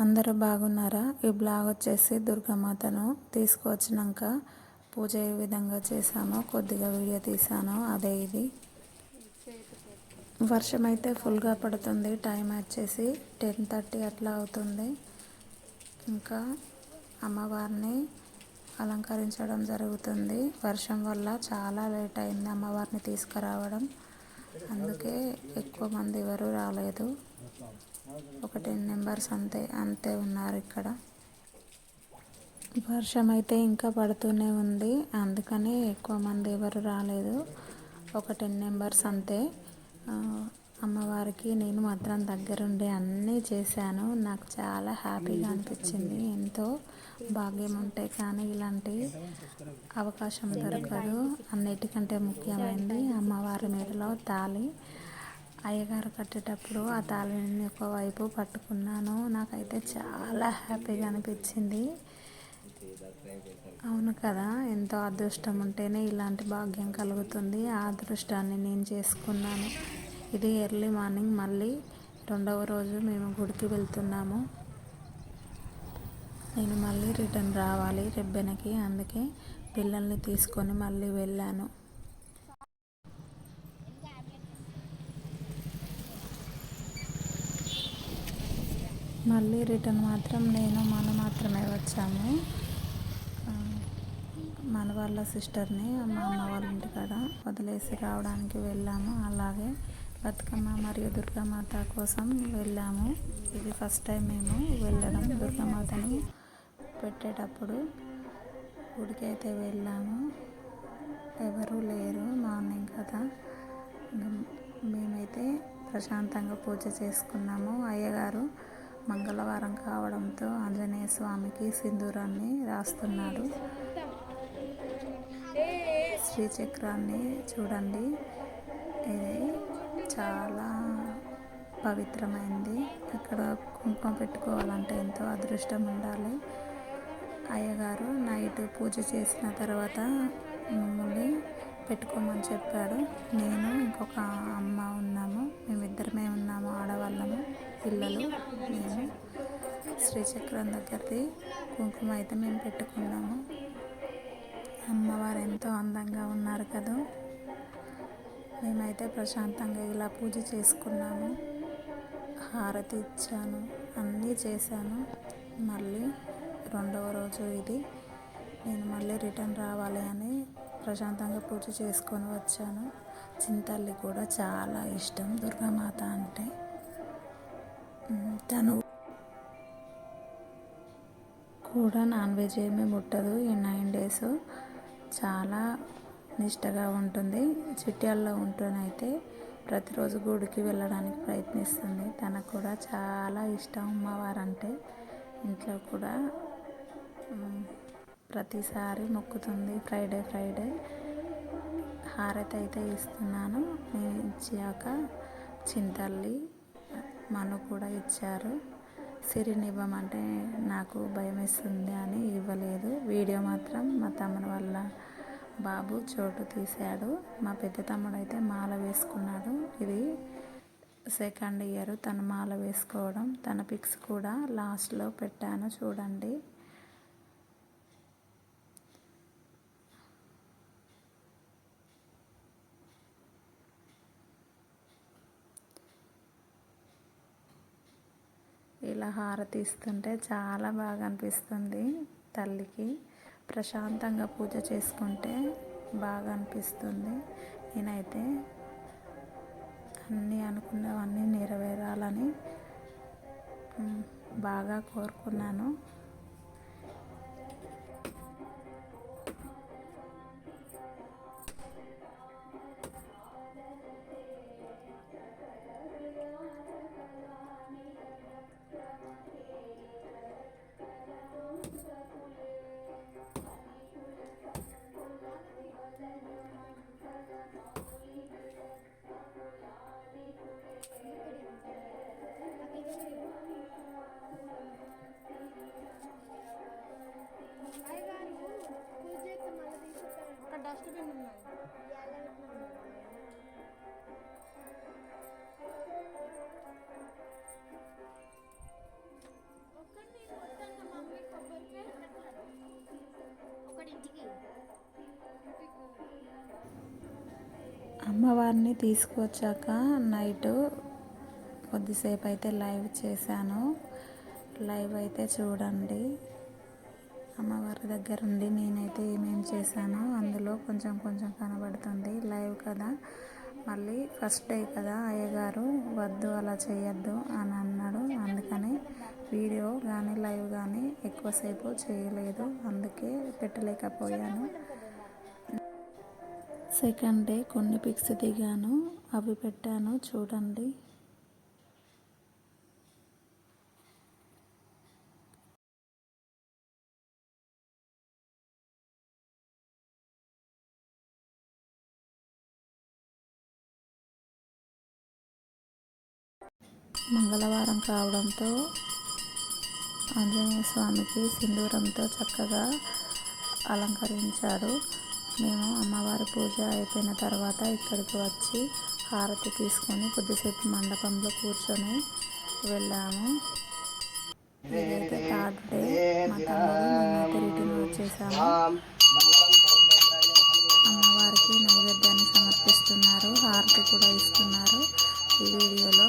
అందరూ బాగున్నారా? ఈ బ్లాగ్ వచ్చేసి దుర్గామాతను తీసుకువచ్చినాక పూజ ఏ విధంగా చేశానో కొద్దిగా వీడియో తీసాను అదే ఇది. వర్షం అయితే ఫుల్గా పడుతుంది టైం వచ్చేసి టెన్ థర్టీ అట్లా అవుతుంది. ఇంకా అమ్మవారిని అలంకరించడం జరుగుతుంది. వర్షం వల్ల చాలా లేట్ అయింది అమ్మవారిని తీసుకురావడం. అందుకే ఎక్కువ మంది ఎవరు రాలేదు. ఒక టెన్ మెంబర్స్ అంతే అంతే ఉన్నారు ఇక్కడ. వర్షం అయితే ఇంకా పడుతూనే ఉంది. అందుకని ఎక్కువ మంది ఎవరు రాలేదు. ఒక టెన్ మెంబర్స్ అంతే. అమ్మవారికి నేను మాత్రం దగ్గరుండి అన్నీ చేశాను. నాకు చాలా హ్యాపీగా అనిపించింది. ఎంతో భాగ్యం ఉంటే కానీ ఇలాంటి అవకాశం దొరకదు. అన్నిటికంటే ముఖ్యమైనది అమ్మవారి మీదలో తాళి. అయ్యగారు కట్టేటప్పుడు ఆ తాళిని ఒకవైపు పట్టుకున్నాను. నాకైతే చాలా హ్యాపీగా అనిపించింది. అవును కదా ఎంతో అదృష్టం ఉంటేనే ఇలాంటి భాగ్యం కలుగుతుంది. ఆ అదృష్టాన్ని నేను చేసుకున్నాను. ఇది ఎర్లీ మార్నింగ్ మళ్ళీ రెండవ రోజు మేము గుడికి వెళ్తున్నాము. నేను మళ్ళీ రిటర్న్ రావాలి రెబ్బెనకి అందుకే పిల్లల్ని తీసుకొని మళ్ళీ వెళ్ళాను. మళ్ళీ రిటర్న్ మాత్రం నేను మన మాత్రమే వచ్చాము. మన వాళ్ళ సిస్టర్ని మా అమ్మ వాళ్ళ ఇంటి కాడ వదిలేసి రావడానికి వెళ్ళాము. అలాగే బతుకమ్మ మరియు దుర్గామాత కోసం వెళ్ళాము. ఇది ఫస్ట్ టైం మేము వెళ్ళడం దుర్గామాతను పెట్టేటప్పుడు గుడికి అయితే వెళ్ళాము. ఎవరూ లేరు మార్నింగ్ కదా. మేమైతే ప్రశాంతంగా పూజ చేసుకున్నాము. అయ్యగారు మంగళవారం కావడంతో ఆంజనేయ స్వామికి సింధూరాన్ని రాస్తున్నాడు. శ్రీచక్రాన్ని చూడండి. ఇది చాలా పవిత్రమైంది. ఇక్కడ కుంకుమ పెట్టుకోవాలంటే ఎంతో అదృష్టం ఉండాలి. అయ్యగారు నైట్ పూజ చేసిన తర్వాత మమ్మల్ని పెట్టుకోమని చెప్పాడు. నేను ఇంకొక అమ్మ ఉన్నాము. మేమిద్దరమే ఉన్నాము ఆడవాళ్ళము పిల్లలు మేము. శ్రీచక్రం దగ్గరది కుంకుమ అయితే మేము పెట్టుకున్నాము. అమ్మవారు ఎంతో అందంగా ఉన్నారు కదా. మేమైతే ప్రశాంతంగా ఇలా పూజ చేసుకున్నాము. హారతి ఇచ్చాను అన్నీ చేశాను. మళ్ళీ రెండవ రోజు ఇది. నేను మళ్ళీ రిటర్న్ రావాలి అని ప్రశాంతంగా పూజ చేసుకొని వచ్చాను. చింతల్లి కూడా చాలా ఇష్టం దుర్గామాత అంటే. తను కూడా నాన్ వెజ్ ఏమీ ముట్టదు. ఈ నైన్ డేస్ చాలా నిష్టగా ఉంటుంది. చిట్యాల్లో ఉంటూనైతే ప్రతిరోజు గుడికి వెళ్ళడానికి ప్రయత్నిస్తుంది. తనకు కూడా చాలా ఇష్టం అమ్మవారంటే. ఇంట్లో కూడా ప్రతిసారి మొక్కుతుంది ఫ్రైడే ఫ్రైడే హారతి అయితే ఇస్తున్నాను. నేను ఇచ్చాక చింతల్లి మను కూడా ఇచ్చారు. సిరిని ఇవ్వమంటే నాకు భయం ఇస్తుంది అని ఇవ్వలేదు. వీడియో మాత్రం మా తమ్ముని వల్ల బాబు చోటు తీశాడు. మా పెద్ద తమ్ముడు అయితే మాల వేసుకున్నాడు. ఇది సెకండ్ ఇయర్ తను మాల వేసుకోవడం. తన పిక్స్ కూడా లాస్ట్లో పెట్టాను. చూడండి. ఇలా హారతి ఇస్తుంటే చాలా బాగా అనిపిస్తుంది తల్లికి. ప్రశాంతంగా పూజ చేసుకుంటే బాగా అనిపిస్తుంది. నేనైతే అన్నీ అనుకున్నవన్నీ నెరవేరాలని బాగా కోరుకున్నాను. డస్ట్బిన్ ఉన్నాయి అమ్మవారిని తీసుకొచ్చాక నైట్ కొద్దిసేపు అయితే లైవ్ చేశాను. లైవ్ అయితే చూడండి. అమ్మవారి దగ్గర ఉండి నేనైతే ఏమేమి చేశానో అందులో కొంచెం కొంచెం కనబడుతుంది. లైవ్ కదా. మళ్ళీ ఫస్ట్ డే కదా అయ్యగారు వద్దు అలా చేయొద్దు అని అన్నాడు. అందుకని వీడియో కానీ లైవ్ కానీ ఎక్కువసేపు చేయలేదు. అందుకే పెట్టలేకపోయాను. సెకండ్ డే కొన్ని పిక్స్ దిగాను. అవి పెట్టాను. చూడండి. మంగళవారం కావడంతో ఆంజనేయ స్వామికి సింధూరంతో చక్కగా అలంకరించారు. మేము అమ్మవారి పూజ అయిపోయిన తర్వాత ఇక్కడికి వచ్చి హారతి తీసుకొని కొద్దిసేపు మండపంలో కూర్చొని వెళ్ళాము. ఇదైతే థర్డ్ డే మా తమ్ముడు రిటర్న్ వచ్చేసాము. అమ్మవారికి నైవేద్యాన్ని సమర్పిస్తున్నారు హారతి కూడా ఇస్తున్నారు ఈ వీడియోలో.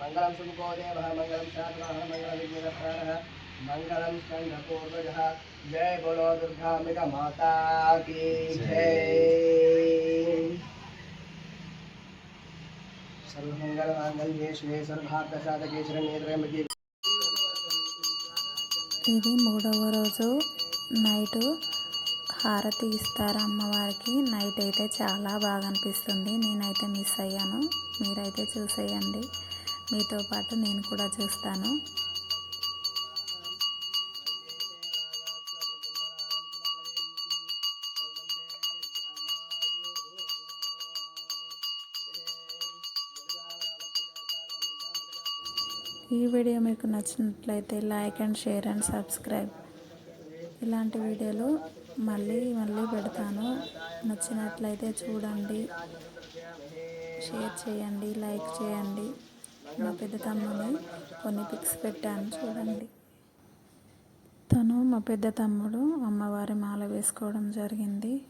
మంగళం సుముఖో దేవ మంగళం శాతవ మంగళ విఘ్నరక్షణ మంగళం స్కందపూర్వజ జయ బోలో దుర్గాంబిక మాతా కీ జై సర్వమంగళ మాంగళ్యే శివే సర్వార్థ సాధకే శరణ్యే త్రయంబకే ఇది మూడవ రోజు నైట్ హారతి ఇస్తారు అమ్మవారికి. నైట్ అయితే చాలా బాగా అనిపిస్తుంది నేనైతే మిస్ అయ్యాను. మీరైతే చూసేయండి. మీతో పాటు నేను కూడా చూస్తాను. ఈ వీడియో మీకు నచ్చినట్లయితే like and share and subscribe. ఇలాంటి వీడియోలు మళ్ళీ మళ్ళీ పెడతాను. నచ్చినట్లయితే చూడండి. షేర్ చేయండి లైక్ చేయండి. మా పెద్ద తమ్ముని కొన్ని పిక్స్ పెట్టాను చూడండి. తను మా పెద్ద తమ్ముడు అమ్మవారి మాల వేసుకోవడం జరిగింది.